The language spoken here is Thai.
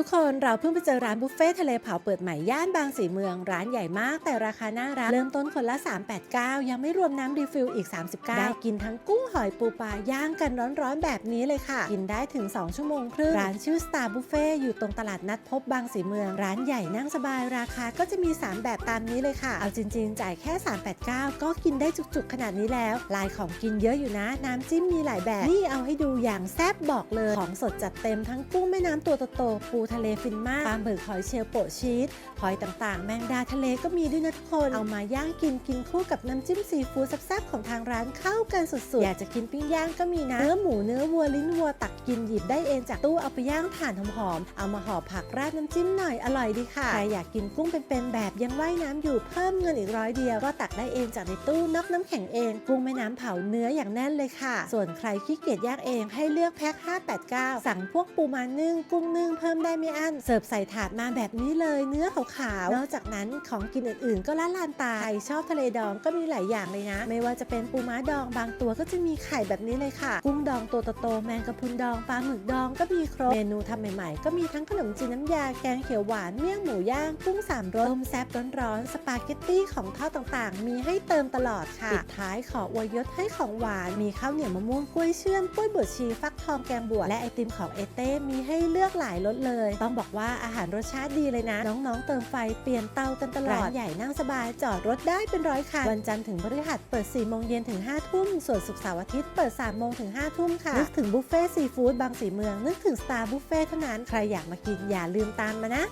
ทุกคนเราเพิ่งไปเจอร้านบุฟเฟ่ทะเลเผาเปิดใหม่ย่านบางสีเมือง ร้านใหญ่มากแต่ราคาน่ารัก เริ่มต้นคนละ 389 ยังไม่รวมน้ำรีฟิลอีก 39 ได้กินทั้งกุ้งหอยปูปลาย่างกันร้อนๆแบบนี้เลยค่ะ กินได้ถึง 2 ชั่วโมงครึ่ง ร้านชื่อ Star Buffet อยู่ตรงตลาดนัดพบบางสีเมือง ร้านใหญ่นั่งสบายราคาก็จะมี 3 แบบตามนี้เลยค่ะ เอาจริง ๆ จ่ายแค่ 389 ก็กินได้จุกๆ ขนาดนี้แล้วลายของกินเยอะอยู่นะ น้ำจิ้มมีหลายแบบนี่เอาให้ดูอย่างแซ่บบอกเลยของสดจัดเต็มทั้งกุ้งแม่น้ำตัวโตๆปูทะเลฟินมากปลาหมึกหอยเชลโปะชีสหอยต่างๆ แมงดาทะเลก็มีด้วยนะทุกคน เอามาย่างกินกินคู่กับน้ำจิ้มซีฟู้ดแซ่บๆของทางร้านเข้ากันสุดๆ อยากจะกินปิ้งย่างก็มีนะ เนื้อหมูเนื้อวัวลิ้นวัวตักกินหยิบได้เองจากตู้เอาไปย่างถ่านหอมๆ เอามาห่อผักราดน้ำจิ้มหน่อยอร่อยดีค่ะ ใครอยากกินกุ้งเป็นๆแบบยังว่ายน้ำอยู่เพิ่มเงินอีกร้อยเดียวก็ตักได้เองจากในตู้นอกน้ำแข็งเอง กุ้งแม่น้ำเผาเนื้ออย่างแน่นเลยค่ะ ส่วนใครขี้เกียจย่างเองให้เลือกแพ็ค589 สั่งพวกปูมานึ่งกุ้งนึ่งเพิ่มได้ไม่อั้นเสิร์ฟใส่ถาดมาแบบนี้เลยเนื้อขาวๆนอกจากนั้นของกินอื่นๆ ก็ละลานตาใครชอบทะเลดองก็มีหลายอย่างเลยนะ ไม่ว่าจะเป็นปูม้าดองบางตัวก็จะมีไข่แบบนี้เลยค่ะ กุ้งดองตัวโตๆแมงกะพรุนดองปลาหมึกดองก็มีครบเมนูทำใหม่ๆ ก็มีทั้งขนมจีนน้ำยาแกงเขียวหวานเมี่ยงหมูย่างกุ้งสามรสต้มแซ่บร้อนๆสปาเกตตี้ของทอดต่างๆ มีให้เติมตลอดค่ะปิดท้ายขออวยยศให้ของหวานมีข้าวเหนียวมะม่วงกล้วยเชื่อมกล้วยบวชชีฟักทองแกงบวชและไอติมของเอเต้มีให้เลือกหลายรสเลยต้องบอกว่าอาหารรสชาติดีเลยนะ น้องๆ เติมไฟเปลี่ยนเตากันตลอดร้านใหญ่นั่งสบายจอดรถได้เป็นร้อยคันวันจันทร์ถึงพฤหัสเปิด4โมงเย็นถึง5ทุ่มส่วนศุกร์เสาร์อาทิตย์เปิด3โมงถึง5ทุ่มค่ะนึกถึงบุฟเฟ่ซีฟู้ดบางสีเมืองนึกถึงสตาร์บุฟเฟ่เท่านั้นใครอยากมากินอย่าลืมตามมานะ